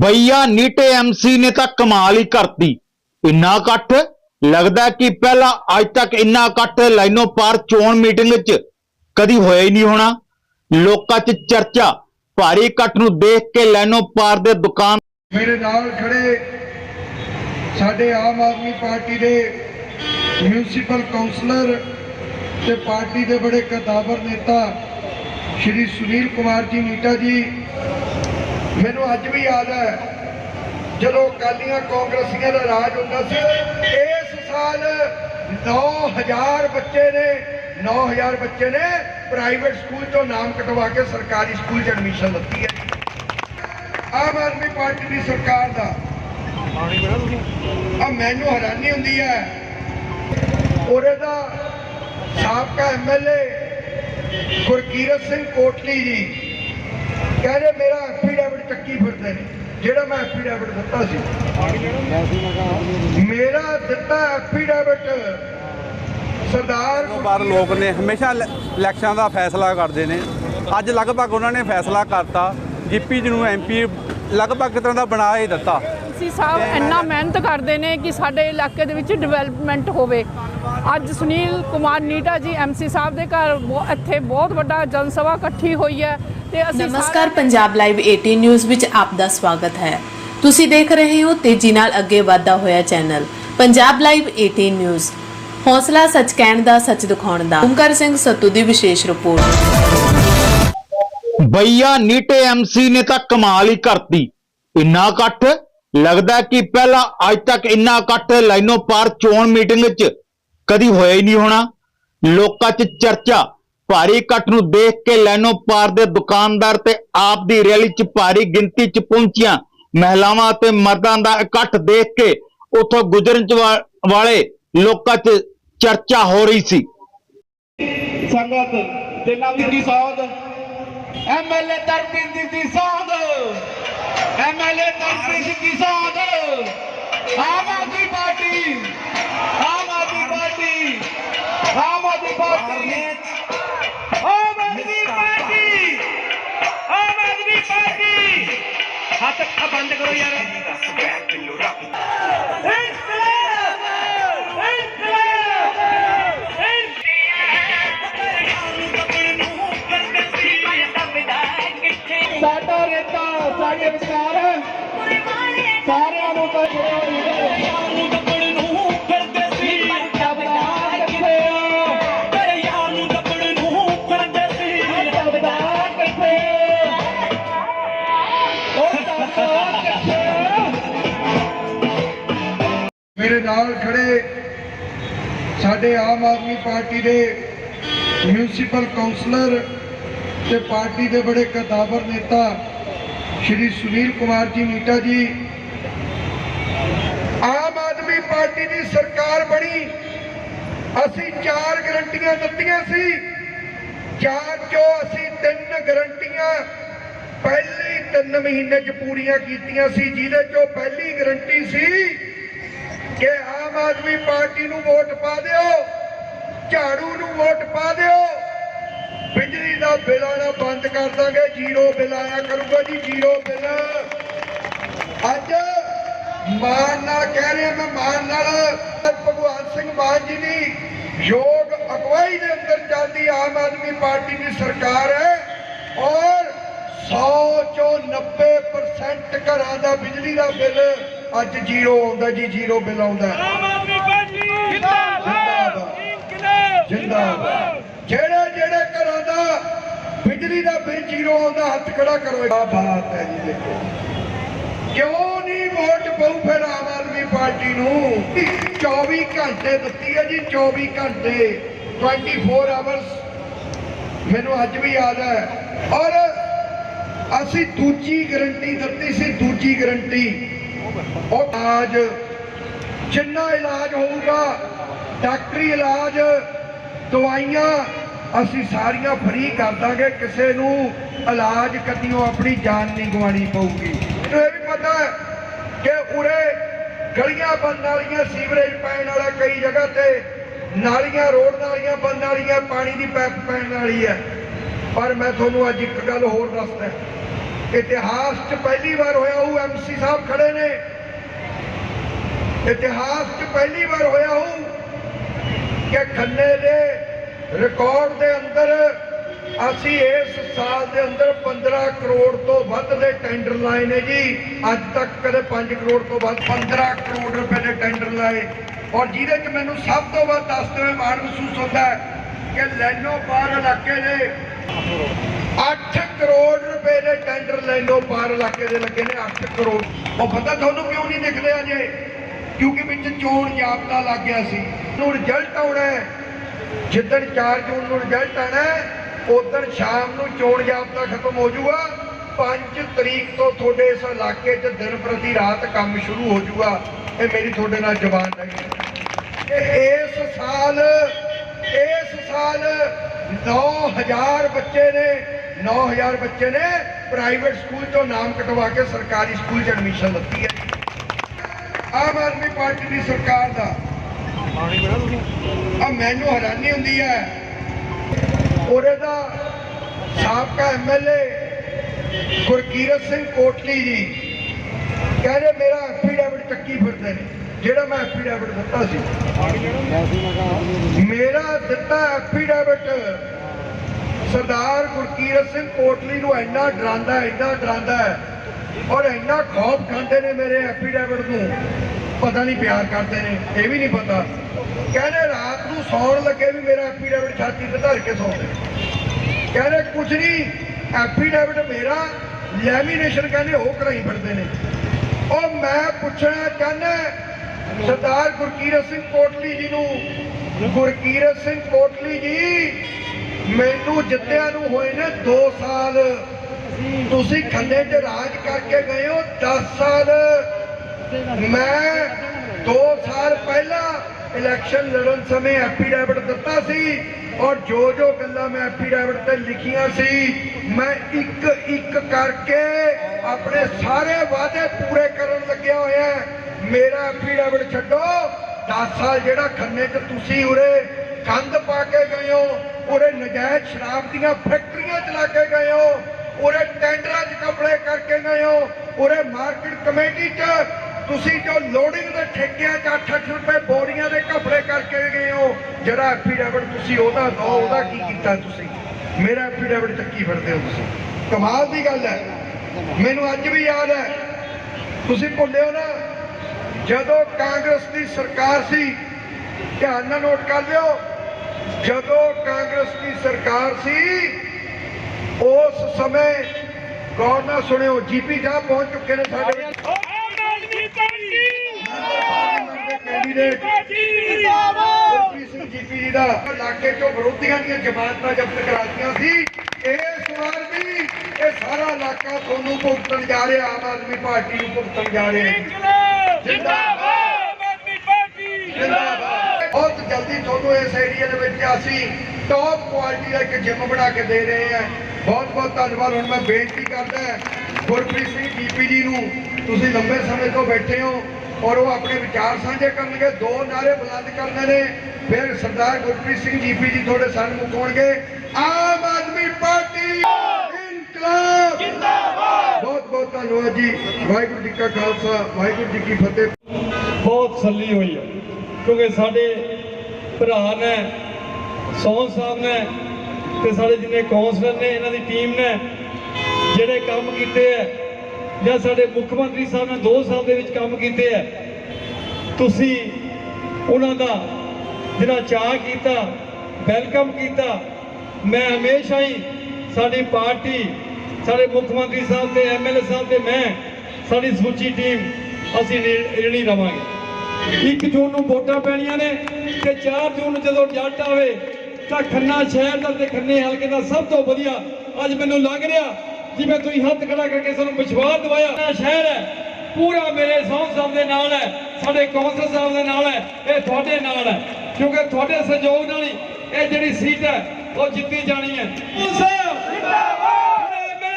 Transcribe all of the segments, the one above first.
ਬਈਆ ਨੀਟੇ ਐਮਸੀ ਨੇ ਤਾਂ ਕਮਾਲ ਹੀ ਕਰਤੀ। ਇੰਨਾ ਇਕੱਠ? ਲੱਗਦਾ ਕਿ ਪਹਿਲਾਂ ਅੱਜ ਤੱਕ ਇੰਨਾ ਇਕੱਠ ਲਾਈਨੋਂ ਪਾਰ ਚੋਣ ਮੀਟਿੰਗ 'ਚ ਕਦੀ ਹੋਇਆ ਹੀ ਨਹੀਂ ਹੋਣਾ। ਲੋਕਾਂ 'ਚ ਚਰਚਾ, ਭਾਰੀ ਇਕੱਠ ਨੂੰ ਦੇਖ ਕੇ ਲਾਈਨੋਂ ਪਾਰ ਦੇ ਦੁਕਾਨ ਮੇਰੇ ਨਾਲ ਖੜੇ ਸਾਡੇ ਆਮ ਆਦਮੀ ਪਾਰਟੀ ਦੇ ਮਿਊਨਿਸਪਲ ਕਾਉਂਸਲਰ ਤੇ ਪਾਰਟੀ ਦੇ ਬੜੇ ਕਦਾਵਰ ਨੇਤਾ ਸ਼੍ਰੀ ਸੁਨੀਲ ਕੁਮਾਰ ਜੀ ਨੀਟਾ ਜੀ ਮੈਨੂੰ ਅੱਜ ਵੀ ਯਾਦ ਹੈ, ਜਦੋਂ ਕਾਲੀਆਂ ਕਾਂਗਰਸੀਆਂ ਦਾ ਰਾਜ ਹੁੰਦਾ ਸੀ, ਇਸ ਸਾਲ 9000 ਬੱਚੇ ਨੇ 9000 ਬੱਚੇ ਨੇ ਪ੍ਰਾਈਵੇਟ ਸਕੂਲ ਤੋਂ ਨਾਮ ਕਟਵਾ ਕੇ ਸਰਕਾਰੀ ਸਕੂਲ 'ਚ ਐਡਮਿਸ਼ਨ ਲੱਤੀ ਹੈ ਆਮ ਆਦਮੀ ਪਾਰਟੀ ਦੀ ਸਰਕਾਰ ਦਾ। ਆ ਮੈਨੂੰ ਹੈਰਾਨੀ ਹੁੰਦੀ ਹੈ। ਉਹਦੇ ਦਾ ਸਾਬਕਾ ਐਮਐਲਏ ਗੁਰਕੀਰਤ ਸਿੰਘ ਕੋਟਲੀ ਜੀ ਕਹਿੰਦੇ ਮੇਰਾ ਐਫੀਡੈਵਿਟ ਚੱਕੀ ਫਿਰਦੇ ਨੇ। ਜਿਹੜਾ ਮੈਂ ਐਫੀਡੈਵਿਟ ਦਿੱਤਾ ਸੀ। ਮੇਰਾ ਦਿੱਤਾ ਐਫੀਡੈਵਿਟ ਸਰਦਾਰ ਤੋਂ ਬਾਹਰ ਲੋਕ ਨੇ ਹਮੇਸ਼ਾ ਇਲੈ- ਇਲੈਕਸ਼ਨ ਦਾ ਫੈਸਲਾ ਕਰਦੇ ਨੇ। ਅੱਜ ਲਗਭਗ ਉਹਨਾਂ ਨੇ ਫੈਸਲਾ ਕਰਤਾ ਗਿੱਪੀ ਜੀ ਨੂੰ ਐਮਪੀ ਲਗਭਗ ਕਿਤੇ ਦਾ ਬਣਾ ਹੀ ਦਿੱਤਾ। ਸੀ ਸਾਹਿਬ ਇੰਨਾ ਮਿਹਨਤ ਕਰਦੇ ਨੇ ਕਿ ਸਾਡੇ ਇਲਾਕੇ ਦੇ ਵਿੱਚ ਡਿਵੈਲਪਮੈਂਟ ਹੋਵੇ। ਅੱਜ ਸੁਨੀਲ ਕੁਮਾਰ ਨੀਟਾ ਜੀ ਐਮਸੀ ਸਾਹਿਬ ਦੇ ਘਰ ਇੱਥੇ ਬਹੁਤ ਵੱਡਾ ਜਨ ਸਭਾ ਇਕੱਠੀ ਹੋਈ ਹੈ। ਤੇ ਅਸੀਂ ਨਮਸਕਾਰ ਪੰਜਾਬ ਲਾਈਵ 18 ਨਿਊਜ਼ ਵਿੱਚ ਆਪ ਦਾ ਸਵਾਗਤ ਹੈ। ਤੁਸੀਂ ਦੇਖ ਰਹੇ ਹੋ ਤੇਜ਼ੀ ਨਾਲ ਅੱਗੇ ਵਧਦਾ ਹੋਇਆ ਚੈਨਲ ਪੰਜਾਬ ਲਾਈਵ 18 ਨਿਊਜ਼ ਹੌਸਲਾ ਸੱਚ ਕਹਿਣ ਦਾ ਸੱਚ ਦਿਖਾਉਣ ਦਾ। ਓਮਕਾਰ ਸਿੰਘ ਸੱਤੂ ਦੀ ਵਿਸ਼ੇਸ਼ ਰਿਪੋਰਟ। ਬਈਆ ਨੀਟੇ ਐਮਸੀ ਨੇ ਤਾਂ ਕਮਾਲ ਹੀ ਕਰਤੀ। ਇੰਨਾ ਇਕੱਠ ਲੱਗਦਾ ਕਿ ਪਹਿਲਾਂ ਅੱਜ ਤੱਕ ਇੰਨਾ ਇਕੱਠ ਲਾਈਨੋਂ ਪਾਰ ਚੋਣ ਮੀਟਿੰਗ 'ਚ ਕਦੀ ਹੋਇਆ ਹੀ ਨਹੀਂ ਹੋਣਾ। ਲੋਕਾਂ 'ਚ ਚਰਚਾ ਭਾਰੀ ਇਕੱਠ ਨੂੰ ਦੇਖ ਕੇ ਲਾਈਨੋਂ ਪਾਰ ਦੇ ਦੁਕਾਨਦਾਰ ਤੇ ਆਪ ਦੀ ਰੈਲੀ 'ਚ ਭਾਰੀ ਗਿਣਤੀ 'ਚ ਪਹੁੰਚੀਆਂ। ਮਹਿਲਾਵਾਂ ਤੇ ਮਰਦਾਂ ਦਾ ਇਕੱਠ ਦੇਖ ਕੇ ਉੱਥੋਂ ਗੁਜ਼ਰਨ 'ਚ ਵਾਲੇ ਲੋਕਾਂ 'ਚ ਚਰਚਾ ਹੋ ਰਹੀ ਸੀ। ਸੰਗਤ ਤੇ ਨਵੀਂ ਦੀ ਸੌਦ? ਐਮਐਲਏ ਤਰਪਿੰਦ ਦੀ ਸੌਦ? ਐਮਐਲਏ ਤਰਪਿੰਦ ਦੀ ਸੌਦ? ਹੱਥ ਅੱਖਾਂ ਬੰਦ ਕਰੋ ਯਾਰ। ਇਨਕਲਾਬ ਇਨਕਲਾਬ ਸਾਡਾ ਰੇਤਾ ਸਾਡੇ ਵਿਚਾਰ ਸਾਰਿਆਂ ਨੂੰ ਤਾਂ ਮੇਰੇ ਨਾਲ ਖੜੇ ਸਾਡੇ ਆਮ ਆਦਮੀ ਪਾਰਟੀ ਦੇ ਮਿਊਨਿਸਪਲ ਕਾਉਂਸਲਰ ਤੇ ਪਾਰਟੀ ਦੇ ਬੜੇ ਕਦਾਵਰ ਨੇਤਾ ਸ਼੍ਰੀ ਸੁਨੀਲ ਕੁਮਾਰ ਜੀ ਮੀਟਾ ਜੀ। ਆਮ ਆਦਮੀ ਪਾਰਟੀ ਦੀ ਸਰਕਾਰ ਬਣੀ। ਅਸੀਂ ਚਾਰ ਗਰੰਟੀਆਂ ਦਿੱਤੀਆਂ ਸੀ। ਚਾਰ ਚੋਂ ਅਸੀਂ ਤਿੰਨ ਗਰੰਟੀਆਂ ਪਹਿਲੇ ਤਿੰਨ ਮਹੀਨੇ 'ਚ ਪੂਰੀਆਂ ਕੀਤੀਆਂ ਸੀ, ਜਿਹਦੇ ਚੋਂ ਪਹਿਲੀ ਗਰੰਟੀ ਸੀ ਕਿ ਆਮ ਆਦਮੀ ਪਾਰਟੀ ਨੂੰ ਵੋਟ ਪਾ ਦਿਓ, ਝਾੜੂ ਨੂੰ ਵੋਟ ਪਾ ਦਿਓ, ਬਿਜਲੀ ਦਾ ਬਿੱਲ ਆਣਾ ਬੰਦ ਕਰ ਦਾਂਗੇ, ਜ਼ੀਰੋ ਬਿੱਲ ਆਇਆ ਕਰੂਗਾ ਜੀ, ਜ਼ੀਰੋ ਬਿੱਲ। ਅੱਜ ਮਾਨ ਨਾਲ ਕਹਿ ਰਿਹਾ ਮੈਂ, ਮਾਨ ਨਾਲ, ਭਗਵਾਨ ਸਿੰਘ ਮਾਨ ਜੀ ਦੀ ਯੋਗ ਅਗਵਾਈ ਦੇ ਅੰਦਰ ਚੱਲਦੀ ਆਮ ਆਦਮੀ ਪਾਰਟੀ ਦੀ ਸਰਕਾਰ ਹੈ ਔਰ 100 ਚੋਂ 90% ਘਰਾਂ ਦਾ ਬਿਜਲੀ ਦਾ ਬਿੱਲ ਅੱਜ ਜ਼ੀਰੋ ਆਉਂਦਾ ਜੀ ਜ਼ੀਰੋ ਬਿੱਲ ਆਉਂਦਾ। ਜਿੰਦਾਬਾਦ। ਇਨਕਲਾਬ ਜਿੰਦਾਬਾਦ। ਜਿਹੜੇ ਜਿਹੜੇ ਘਰਾਂ ਦਾ ਬਿਜਲੀ ਦਾ ਬਿੱਲ ਜ਼ੀਰੋ ਆਉਂਦਾ ਹੱਥ ਖੜਾ ਕਰੋ। ਇਹ ਬਾਤ ਹੈ ਜੀ ਦੇਖੋ। ਕਿਉਂ ਨਹੀਂ ਵੋਟ ਪਊ ਫਿਰ ਆਮ ਆਦਮੀ ਪਾਰਟੀ ਨੂੰ? 24 ਘੰਟੇ ਦਿੱਤੀ ਹੈ ਜੀ 24 ਘੰਟੇ। 24 ਆਵਰਸ ਮੈਨੂੰ ਅੱਜ ਵੀ ਯਾਦ ਹੈ। ਔਰ ਅਸੀਂ ਦੂਜੀ ਗਰੰਟੀ ਦਿੱਤੀ ਸੀ ਦੂਜੀ ਗਰੰਟੀ ਉਹ ਇਲਾਜ, ਜਿੰਨਾ ਇਲਾਜ ਹੋਊਗਾ, ਡਾਕਟਰੀ ਇਲਾਜ, ਦਵਾਈਆਂ, ਅਸੀਂ ਸਾਰੀਆਂ ਫ੍ਰੀ ਕਰ ਦਾਂਗੇ, ਕਿਸੇ ਨੂੰ ਇਲਾਜ ਕਦੀਓ ਆਪਣੀ ਜਾਨ ਨਹੀਂ ਗਵਾਣੀ ਪਊਗੀ। ਇਹ ਵੀ ਪਤਾ ਕਿ ਉਰੇ ਗਲੀਆਂ ਬੰਦ ਵਾਲੀਆਂ, ਸੀਵਰੇਜ ਪੈਣ ਵਾਲਾ ਕਈ ਜਗ੍ਹਾ ਤੇ ਨਾਲੀਆਂ, ਰੋਡ ਨਾਲੀਆਂ ਬੰਦ ਵਾਲੀਆਂ, ਪਾਣੀ ਦੀ ਪੈਪ ਪੈਣ ਵਾਲੀ ਹੈ। ਪਰ ਮੈਂ ਤੁਹਾਨੂੰ ਅੱਜ ਇੱਕ ਗੱਲ ਹੋਰ ਦੱਸਦਾ ਇਤਿਹਾਸ 'ਚ ਪਹਿਲੀ ਵਾਰ ਹੋਇਆ ਉਹ ਐਮਸੀ ਸਾਹਿਬ ਖੜੇ ਨੇ। ਇਤਿਹਾਸ 'ਚ ਪਹਿਲੀ ਵਾਰ ਹੋਇਆ ਉਹ ਕਿ ਖੰਨੇ ਦੇ ਰਿਕਾਰਡ ਦੇ ਅੰਦਰ ਅਸੀਂ ਇਸ ਸਾਲ ਦੇ ਅੰਦਰ 15 ਕਰੋੜ ਤੋਂ ਵੱਧ ਦੇ ਟੈਂਡਰ ਲਾਏ ਨੇ ਜੀ। ਅੱਜ ਤੱਕ ਕਦੇ 5 ਕਰੋੜ ਤੋਂ ਵੱਧ 15 ਕਰੋੜ ਰੁਪਏ ਦੇ ਟੈਂਡਰ ਲਾਏ। ਔਰ ਜਿਹਦੇ 'ਚ ਮੈਨੂੰ ਸਭ ਤੋਂ ਵੱਧ ਦੱਸਦੇ ਹੋਏ ਮਾਣ ਮਹਿਸੂਸ ਹੁੰਦਾ ਕਿ ਲੈਨੋ ਪਾਰ ਇਲਾਕੇ ਦੇ 8 ਕਰੋੜ ਰੁਪਏ ਦੇ ਟੈਂਡਰ ਲੈਨੋ ਪਾਰ ਇਲਾਕੇ ਦੇ ਲੱਗੇ ਨੇ 8 ਕਰੋੜ। ਉਹ ਪਤਾ ਤੁਹਾਨੂੰ ਕਿਉਂ ਨਹੀਂ ਦਿਖਦੇ ਅਜੇ? ਕਿਉਂਕਿ ਵਿੱਚ ਚੋਣ ਜਾਬਤਾ ਲੱਗ ਗਿਆ ਸੀ। ਨੂੰ ਰਿਜ਼ਲਟ ਆਉਣਾ ਹੈ। ਜਿੱਦਣ 4 ਜੂਨ ਨੂੰ ਰਿਜ਼ਲਟ ਆਣਾ ਉਦੋਂ ਸ਼ਾਮ ਨੂੰ ਚੋਣ ਜਾਬਤਾ ਖਤਮ ਹੋ ਜਾਊਗਾ। 5 ਤਰੀਕ ਤੋਂ ਤੁਹਾਡੇ ਇਸ ਇਲਾਕੇ 'ਚ ਦਿਨ ਪ੍ਰਤੀ ਰਾਤ ਕੰਮ ਸ਼ੁਰੂ ਹੋ ਜਾਊਗਾ। ਇਹ ਮੇਰੀ ਤੁਹਾਡੇ ਨਾਲ ਜ਼ਬਾਨ ਹੈ। ਇਸ ਸਾਲ ਇਸ ਸਾਲ 9000 ਬੱਚੇ ਨੇ 9000 ਬੱਚੇ ਨੇ ਪ੍ਰਾਈਵੇਟ ਸਕੂਲ ਤੋਂ ਨਾਮ ਕਟਵਾ ਕੇ ਸਰਕਾਰੀ ਸਕੂਲ 'ਚ ਐਡਮਿਸ਼ਨ ਲੱਤੀ ਹੈ ਆਮ ਆਦਮੀ ਪਾਰਟੀ ਦੀ ਸਰਕਾਰ ਦਾ। ਆ ਮੈਨੂੰ ਹੈਰਾਨੀ ਹੁੰਦੀ ਹੈ। ਉਹਦੇ ਦਾ ਸਾਬਕਾ ਐਮਐਲਏ ਗੁਰਕੀਰਤ ਸਿੰਘ ਕੋਟਲੀ ਜੀ, ਕਹਿੰਦੇ ਮੇਰਾ ਐਫੀਡੈਵਿਟ ਚੱਕੀ ਫਿਰਦੇ ਨੇ। ਜਿਹੜਾ ਮੈਂ ਐਫੀਡੈਵਿਟ ਦਿੱਤਾ ਸੀ। ਮੇਰਾ ਦਿੱਤਾ ਐਫੀਡੈਵਿਟ ਸਰਦਾਰ ਗੁਰਕੀਰਤ ਸਿੰਘ ਕੋਟਲੀ ਨੂੰ ਇੰਨਾ ਡਰਾਉਂਦਾ ਇੰਨਾ ਡਰਾਉਂਦਾ ਔਰ ਇੰਨਾ ਖੌਫ ਖਾਂਦੇ ਨੇ ਮੇਰੇ ਐਫੀਡੈਵਿਟ ਨੂੰ। ਪਤਾ ਨਹੀਂ ਪਿਆਰ ਕਰਦੇ ਨੇ, ਇਹ ਵੀ ਨਹੀਂ ਪਤਾ। ਕਹਿੰਦੇ ਰਾਤ ਨੂੰ ਸੌਣ ਲੱਗੇ ਵੀ ਮੇਰਾ ਐਫੀਡੈਵਿਟ ਛਾਤੀ ਤੇ ਧਰ ਕੇ ਸੌਂਦੇ ਕਹਿੰਦੇ ਕੁਝ ਨਹੀਂ ਐਫੀਡੈਵਿਟ ਮੇਰਾ ਲੈਮੀਨੇਸ਼ਨ ਕਹਿੰਦੇ ਉਹ ਕਰਾਈ ਫਿਰਦੇ ਨੇ। ਉਹ ਮੈਂ ਪੁੱਛਣਾ ਚਾਹੁੰਦਾ ਸਰਦਾਰ ਗੁਰਕੀਰਤ ਸਿੰਘ ਕੋਟਲੀ ਜੀ ਨੂੰ। ਗੁਰਕੀਰਤ ਸਿੰਘ ਕੋਟਲੀ ਜੀ, ਮੈਨੂੰ ਜਿੱਤਿਆਂ ਨੂੰ ਹੋਏ ਨੇ 2 ਸਾਲ। ਤੁਸੀਂ ਖੰਨੇ 'ਚ ਰਾਜ ਕਰਕੇ ਗਏ ਹੋ 10 ਸਾਲ। ਮੈਂ 2 ਸਾਲ ਪਹਿਲਾਂ ਇਲੈਕਸ਼ਨ ਲੜਨ ਸਮੇਂ ਐਫੀਡੈਵਿਟ ਦਿੱਤਾ ਸੀ ਔਰ ਜੋ ਜੋ ਗੱਲਾਂ ਮੈਂ ਐਫੀਡੈਵਿਟ ਤੇ ਲਿਖੀਆਂ ਸੀ, ਮੈਂ ਇੱਕ ਇੱਕ ਕਰਕੇ ਆਪਣੇ ਸਾਰੇ ਵਾਅਦੇ ਪੂਰੇ ਕਰਨ ਲੱਗਿਆ ਹੋਇਆ। ਮੇਰਾ ਐਫੀਡੈਵਿਟ ਛੱਡੋ। 10 ਸਾਲ ਜਿਹੜਾ ਖੰਨੇ 'ਚ ਤੁਸੀਂ ਉਰੇ ਕੰਧ ਪਾ ਕੇ ਗਏ ਹੋ, ਉਰੇ ਨਜਾਇਜ਼ ਸ਼ਰਾਬ ਦੀਆਂ ਫੈਕਟਰੀਆਂ ਚਲਾ ਕੇ ਗਏ ਹੋ, ਉਰੇ ਟੈਂਡਰਾਂ 'ਚ ਕਪੜੇ ਕਰਕੇ ਗਏ ਹੋ, ਉਰੇ ਮਾਰਕੀਟ ਕਮੇਟੀ 'ਚ ਤੁਸੀਂ ਜੋ ਲੋਡਿੰਗ ਦੇ ਠੇਕਿਆਂ 'ਚ 8-8 ਰੁਪਏ ਬੋਰੀਆਂ ਦੇ ਕਪੜੇ ਕਰਕੇ ਗਏ ਹੋ, ਜਿਹੜਾ ਐਫੀਡੇਵਿਟ ਤੁਸੀਂ ਉਹਦਾ ਦੋ ਉਹਦਾ ਕੀ ਕੀਤਾ ਤੁਸੀਂ? ਮੇਰਾ ਐਫੀਡੇਵਿਟ ਚੱਕੀ ਫਿਰਦੇ ਹੋ ਤੁਸੀਂ? ਕਮਾਲ ਦੀ ਗੱਲ ਹੈ। ਮੈਨੂੰ ਅੱਜ ਵੀ ਯਾਦ ਹੈ। ਤੁਸੀਂ ਭੁੱਲਿਓ ਨਾ। ਜਦੋਂ ਕਾਂਗਰਸ ਦੀ ਸਰਕਾਰ ਸੀ ਧਿਆਨ ਨਾਲ ਨੋਟ ਕਰ ਲਿਓ ਜਦੋਂ ਕਾਂਗਰਸ ਦੀ ਸਰਕਾਰ ਸੀ ਉਸ ਸਮੇਂ ਗੌਰ ਨਾਲ ਸੁਣਿਓ ਜੀਪੀ ਸਾਹਿਬ ਪਹੁੰਚ ਚੁੱਕੇ ਨੇ ਸਾਡੇ ਵਿੱਚ ਆਮ ਆਦਮੀ ਪਾਰਟੀ! ਪਾਰਲੀਮੈਂਟ ਦੇ ਕੈਂਡੀਡੇਟ ਪਾਰਟੀ! ਜਿੰਦਾਬਾਦ! ਗੁਰਪ੍ਰੀਤ ਸਿੰਘ ਜੀਪੀ ਜੀ ਦਾ ਇਲਾਕੇ ਚੋਂ ਵਿਰੋਧੀਆਂ ਦੀਆਂ ਜ਼ਮਾਨਤਾਂ ਜ਼ਬਤ ਕਰਾਤੀਆਂ ਸੀ। ਇਸ ਵਾਰ ਵੀ ਇਹ ਸਾਰਾ ਇਲਾਕਾ ਤੁਹਾਨੂੰ ਭੁਗਤਣ ਜਾ ਰਿਹਾ ਆਮ ਆਦਮੀ ਪਾਰਟੀ ਨੂੰ ਭੁਗਤਣ ਜਾ ਰਿਹਾ। ਹੈ ਇਨਕਲਾਬ ਜਿੰਦਾਬਾਦ! ਆਮ ਆਦਮੀ ਪਾਰਟੀ! ਜਿੰਦਾਬਾਦ! ਬਹੁਤ ਜਲਦੀ ਤੁਹਾਨੂੰ ਇਸ ਏਰੀਆ ਦੇ ਵਿੱਚ ਅਸੀਂ ਟੌਪ ਕੁਆਲਿਟੀ ਦਾ ਇੱਕ ਜਿਮ ਬਣਾ ਕੇ ਦੇ ਰਹੇ ਹਾਂ। ਬਹੁਤ ਬਹੁਤ ਧੰਨਵਾਦ। ਹੁਣ ਮੈਂ ਬੇਨਤੀ ਕਰਦਾ ਗੁਰਪ੍ਰੀਤ ਸਿੰਘ ਜੀਪੀ ਜੀ ਨੂੰ ਤੁਸੀਂ ਲੰਬੇ ਸਮੇਂ ਤੋਂ ਬੈਠੇ ਹੋ ਔਰ ਉਹ ਆਪਣੇ ਵਿਚਾਰ ਸਾਂਝੇ ਕਰਨਗੇ ਦੋ ਨਾਰੇ ਬੁਲੰਦ ਕਰਨੇ ਨੇ। ਫਿਰ ਸਰਦਾਰ ਗੁਰਪ੍ਰੀਤ ਸਿੰਘ ਜੀਪੀ ਜੀ ਤੁਹਾਡੇ ਸਾਹਮਣੇ ਹੋਣਗੇ। ਆਮ ਆਦਮੀ ਪਾਰਟੀ! ਇਨਕਲਾਬ ਜਿੰਦਾਬਾਦ! ਬਹੁਤ ਬਹੁਤ ਧੰਨਵਾਦ ਜੀ। ਵਾਹਿਗੁਰੂ ਜੀ ਕਾ ਖਾਲਸਾ ਵਾਹਿਗੁਰੂ ਜੀ ਕੀ ਫਤਿਹ। ਬਹੁਤ ਸੱਲੀ ਹੋਈ ਹੈ ਕਿਉਂਕਿ ਸਾਡੇ ਭਰਾ ਨੇ ਸੋਹਣ ਸਾਹਿਬ ਨੇ ਤੇ ਸਾਡੇ ਜਿੰਨੇ ਕੌਂਸਲਰ ਨੇ ਇਹਨਾਂ ਦੀ ਟੀਮ ਨੇ ਜਿਹੜੇ ਕੰਮ ਕੀਤੇ ਹੈ ਜਾਂ ਸਾਡੇ ਮੁੱਖ ਮੰਤਰੀ ਸਾਹਿਬ ਨੇ 2 ਸਾਲ ਦੇ ਵਿੱਚ ਕੰਮ ਕੀਤੇ ਹੈ ਤੁਸੀਂ ਉਹਨਾਂ ਦਾ ਜਿਹੜਾ ਚਾਹ ਕੀਤਾ ਵੈਲਕਮ ਕੀਤਾ ਮੈਂ ਹਮੇਸ਼ਾ ਹੀ ਸਾਡੀ ਪਾਰਟੀ ਸਾਡੇ ਮੁੱਖ ਮੰਤਰੀ ਸਾਹਿਬ ਤੇ ਐਮਐਲਏ ਸਾਹਿਬ ਤੇ ਮੈਂ, ਸਾਡੀ ਸਮੁੱਚੀ ਟੀਮ, ਅਸੀਂ ਰਣੀ ਰਵਾਂਗੇ। 1 ਜੂਨ ਨੂੰ ਵੋਟਾਂ ਪੈਣੀਆਂ ਨੇ ਤੇ 4 ਜੂਨ ਨੂੰ ਜਦੋਂ ਰਿਜ਼ਲਟ ਆਵੇ, ਤਾਂ ਖੰਨਾ ਸ਼ਹਿਰ ਦਾ ਤੇ ਖੰਨੇ ਹਲਕੇ ਦਾ ਸਭ ਤੋਂ ਵਧੀਆ ਅੱਜ ਮੈਨੂੰ ਲੱਗ ਰਿਹਾ, ਜਿਵੇਂ ਤੁਸੀਂ ਹੱਥ ਖੜਾ ਕਰਕੇ ਸਾਨੂੰ ਵਿਸ਼ਵਾਸ ਦਿਵਾਇਆ। ਖੰਨਾ ਸ਼ਹਿਰ ਹੈ, ਪੂਰਾ ਮੇਰੇ ਸੌਂਹ ਸਾਹਿਬ ਦੇ ਨਾਲ ਹੈ, ਸਾਡੇ ਕੌਂਸਲ ਸਾਹਿਬ ਦੇ ਨਾਲ ਹੈ, ਇਹ ਤੁਹਾਡੇ ਨਾਲ ਹੈ, ਕਿਉਂਕਿ ਤੁਹਾਡੇ ਸਹਿਯੋਗ ਨਾਲ ਹੀ ਇਹ ਜਿਹੜੀ ਸੀਟ ਹੈ, ਉਹ ਜਿੱਤੀ ਜਾਣੀ ਹੈ। ਸਾਹਿਬ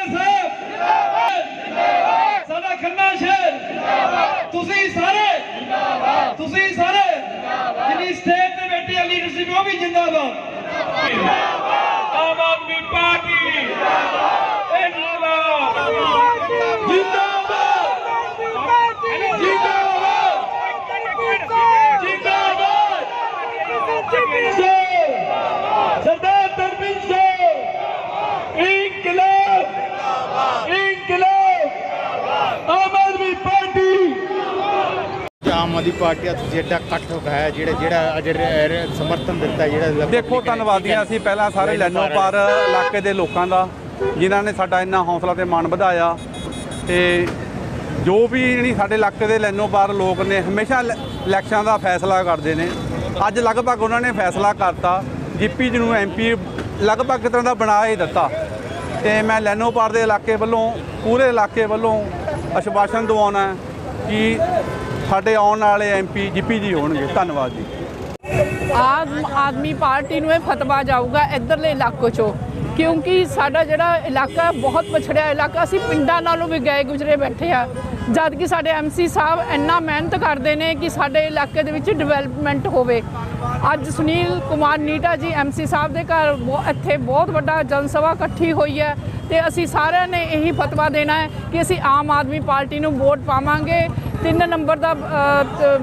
ਜਿੰਦਾਬਾਦ ਸਾਹਿਬ। ਜਿੰਦਾਬਾਦ ਸਾਡਾ ਖੰਨਾ ਸ਼ਹਿਰ। ਜਿੰਦਾਬਾਦ ਤੁਸੀਂ ਸਾਰੇ। ਜਿੰਦਾਬਾਦ ਤੁਸੀਂ ਸਾਰੇ। ਜਿੰਨੀ ਸਟੇਟ ਤੇ ਬੈਠੀ ਹੈ ਲੀਡਰਸ਼ਿਪ ਉਹ ਵੀ ਜਿੰਦਾਬਾਦ। ਆਮ ਆਦਮੀ ਪਾਰਟੀ ਆਮ ਆਦਮੀ ਪਾਰਟੀ ਦਾ ਤੁਸੀਂ ਐਡਾ ਇਕੱਠ ਹੈ ਜਿਹੜਾ ਜਿਹੜਾ ਅਜੇ ਰ- ਸਮਰਥਨ ਦਿੱਤਾ ਜਿਹੜਾ ਦੇਖੋ ਧੰਨਵਾਦੀਆਂ ਅਸੀਂ ਪਹਿਲਾਂ ਸਾਰੇ ਲੈਨੋ ਪਾਰ ਇਲਾਕੇ ਦੇ ਲੋਕਾਂ ਦਾ ਜਿਨ੍ਹਾਂ ਨੇ ਸਾਡਾ ਇੰਨਾ ਹੌਸਲਾ ਤੇ ਮਾਣ ਵਧਾਇਆ। ਤੇ ਜੋ ਵੀ ਜਿਹੜੀ ਸਾਡੇ ਇਲਾਕੇ ਦੇ ਲੈਨੋ ਪਾਰ ਲੋਕ ਨੇ ਹਮੇਸ਼ਾ ਇਲੈ- ਇਲੈਕਸ਼ਨਾਂ ਦਾ ਫੈਸਲਾ ਕਰਦੇ ਨੇ। ਅੱਜ ਲਗਭਗ ਉਹਨਾਂ ਨੇ ਫੈਸਲਾ ਕਰਤਾ ਜਿੱਪੀ ਜੀ ਨੂੰ ਐਮਪੀ ਲਗਭਗ ਇੱਕ ਤਰ੍ਹਾਂ ਦਾ ਬਣਾ ਹੀ ਦਿੱਤਾ। ਤੇ ਮੈਂ ਲੈਨੋ ਪਾਰ ਦੇ ਇਲਾਕੇ ਵੱਲੋਂ ਪੂਰੇ ਇਲਾਕੇ ਵੱਲੋਂ ਅਸ਼ਵਾਸਨ ਦਵਾਉਣਾ ਹੈ ਕਿ ਸਾਡੇ ਆਉਣ ਵਾਲੇ ਐਮਪੀ ਜਿੱਪੀ ਜੀ ਹੋਣਗੇ। ਧੰਨਵਾਦ ਜੀ। ਆਮ ਆਦਮੀ ਪਾਰਟੀ ਨੂੰ ਇਹ ਫਤਵਾ ਜਾਊਗਾ ਇੱਧਰਲੇ ਇਲਾਕੇ 'ਚੋਂ, ਕਿਉਂਕਿ ਸਾਡਾ ਜਿਹੜਾ ਇਲਾਕਾ ਬਹੁਤ ਪਛੜਿਆ ਇਲਾਕਾ, ਅਸੀਂ ਪਿੰਡਾਂ ਨਾਲੋਂ ਵੀ ਗਏ ਗੁਜਰੇ ਬੈਠੇ ਆ ਜਦ ਕਿ ਸਾਡੇ ਐਮਸੀ ਸਾਹਿਬ ਇੰਨਾ ਮਿਹਨਤ ਕਰਦੇ ਨੇ ਕਿ ਸਾਡੇ ਇਲਾਕੇ ਦੇ ਵਿੱਚ ਡਿਵੈਲਪਮੈਂਟ ਹੋਵੇ। ਅੱਜ ਸੁਨੀਲ ਕੁਮਾਰ ਨੀਟਾ ਜੀ ਐਮਸੀ ਸਾਹਿਬ ਦੇ ਘਰ ਬਹੁ- ਇੱਥੇ ਬਹੁਤ ਵੱਡਾ ਜਨ ਸਭਾ ਇਕੱਠੀ ਹੋਈ ਹੈ ਤੇ ਅਸੀਂ ਸਾਰਿਆਂ ਨੇ ਇਹੀ ਫਤਵਾ ਦੇਣਾ ਹੈ ਕਿ ਅਸੀਂ ਆਮ ਆਦਮੀ ਪਾਰਟੀ ਨੂੰ ਵੋਟ ਪਾਵਾਂਗੇ। ਤਿੰਨ ਨੰਬਰ ਦਾ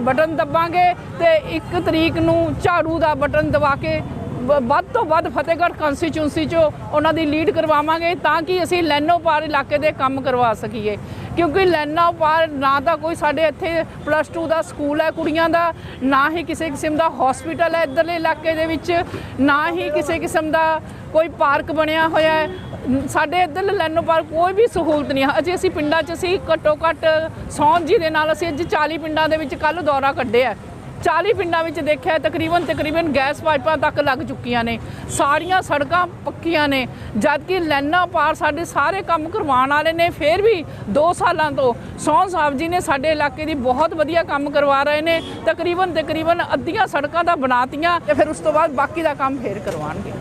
ਬਟਨ ਦਬਾਂਗੇ ਤੇ 1 ਤਰੀਕ ਨੂੰ ਝਾੜੂ ਦਾ ਬਟਨ ਦਬਾ ਕੇ ਵ- ਵੱਧ ਤੋਂ ਵੱਧ ਫਤਿਹਗੜ੍ਹ ਕੰਸਟੀਚੁਐਂਸੀ 'ਚੋਂ ਉਹਨਾਂ ਦੀ ਲੀਡ ਕਰਵਾਵਾਂਗੇ ਤਾਂ ਕਿ ਅਸੀਂ ਲੈਨੋ ਪਾਰ ਇਲਾਕੇ ਦੇ ਕੰਮ ਕਰਵਾ ਸਕੀਏ। ਕਿਉਂਕਿ ਲੈਨੋ ਪਾਰ ਨਾ ਤਾਂ ਕੋਈ ਸਾਡੇ ਇੱਥੇ ਪਲੱਸ 2 ਦਾ ਸਕੂਲ ਹੈ ਕੁੜੀਆਂ ਦਾ, ਨਾ ਹੀ ਕਿਸੇ ਕਿਸਮ ਦਾ ਹਸਪੀਟਲ ਹੈ ਇੱਧਰਲੇ ਇਲਾਕੇ ਦੇ ਵਿੱਚ, ਨਾ ਹੀ ਕਿਸੇ ਕਿਸਮ ਦਾ ਕੋਈ ਪਾਰਕ ਬਣਿਆ ਹੋਇਆ ਹੈ। ਸਾਡੇ ਇੱਧਰ ਲੈਨੋ ਪਾਰ ਕੋਈ ਵੀ ਸਹੂਲਤ ਨਹੀਂ ਹੈ ਅਜੇ ਅਸੀਂ ਪਿੰਡਾਂ 'ਚ ਅਸੀਂ ਘੱਟੋ ਘੱਟ ਸੌਣ ਜੀ ਦੇ ਨਾਲ ਅਸੀਂ ਅੱਜ 40 ਪਿੰਡਾਂ ਦੇ ਵਿੱਚ ਕੱਲ ਦੌਰਾ ਕੱਢਿਆ 40 ਪਿੰਡਾਂ ਵਿੱਚ ਦੇਖਿਆ ਤਕਰੀਬਨ ਤਕਰੀਬਨ ਗੈਸ ਪਾਈਪਾਂ ਤੱਕ ਲੱਗ ਚੁੱਕੀਆਂ ਨੇ। ਸਾਰੀਆਂ ਸੜਕਾਂ ਪੱਕੀਆਂ ਨੇ। ਜਦ ਕਿ ਲੈਨਾ ਪਾਰ ਸਾਡੇ ਸਾਰੇ ਕੰਮ ਕਰਵਾਉਣ ਵਾਲੇ ਨੇ, ਫਿਰ ਵੀ 2 ਸਾਲਾਂ ਤੋਂ ਸੌਣ ਸਾਹਿਬ ਜੀ ਨੇ ਸਾਡੇ ਇਲਾਕੇ ਦੀ ਬਹੁਤ ਵਧੀਆ ਕੰਮ ਕਰਵਾ ਰਹੇ ਨੇ। ਤਕਰੀਬਨ ਤਕਰੀਬਨ ਅੱਧੀਆਂ ਸੜਕਾਂ ਤਾਂ ਬਣਾਤੀਆਂ ਤੇ ਫਿਰ ਉਸ ਤੋਂ ਬਾਅਦ ਬਾਕੀ ਦਾ ਕੰਮ ਫੇਰ ਕਰਵਾਉਣਗੇ।